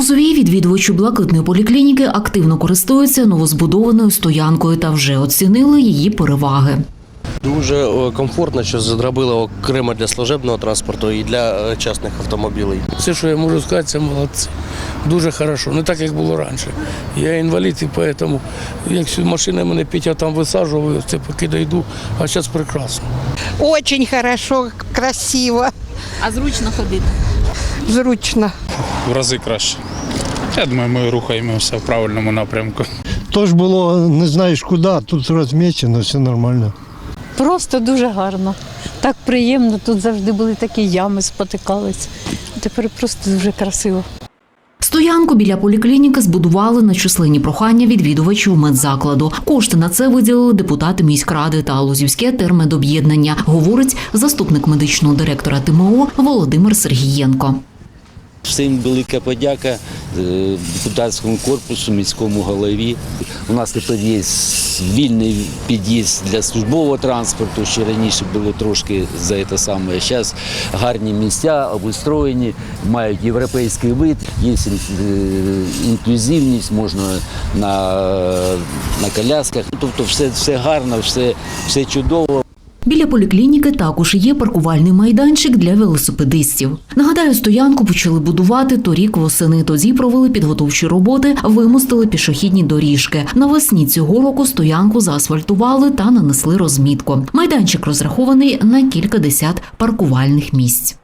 Лозовій відвідувачі блакитної поліклініки активно користуються новозбудованою стоянкою та вже оцінили її переваги. Дуже е, комфортно, що зробили окремо для служебного транспорту і для е, частних автомобілей. Все, що я можу сказати, це молодці. Дуже хорошо. Не так, як було раніше. Я інвалід, і тому, якщо машина мене Петя там висаджував, це поки дойду, а зараз прекрасно. Очень хорошо, красиво, А зручно ходити. Зручно. в рази краще. Я думаю, ми рухаємося в правильному напрямку. Тож було не знаєш куди, тут розмічено, все нормально. Просто дуже гарно. Так приємно. Тут завжди були такі ями, спотикались. Тепер просто дуже красиво. Стоянку біля поліклініки збудували на численні прохання відвідувачів медзакладу. Кошти на це виділили депутати міськради та Лозівське термедоб'єднання, говорить заступник медичного директора ТМО Володимир Сергієнко. Всім велика подяка е, депутатському корпусу, міському голові. У нас тепер є вільний під'їзд для службового транспорту. Ще раніше було трошки за це саме. Зараз гарні місця обустроєні, мають європейський вид, є е, інклюзивність, можна на, на колясках. Тобто все, все гарно, все, все чудово. Біля поліклініки також є паркувальний майданчик для велосипедистів. Нагадаю, стоянку почали будувати торік восени. Тоді провели підготовчі роботи, вимостили пішохідні доріжки. Навесні цього року стоянку заасфальтували та нанесли розмітку. Майданчик розрахований на кілька десят паркувальних місць.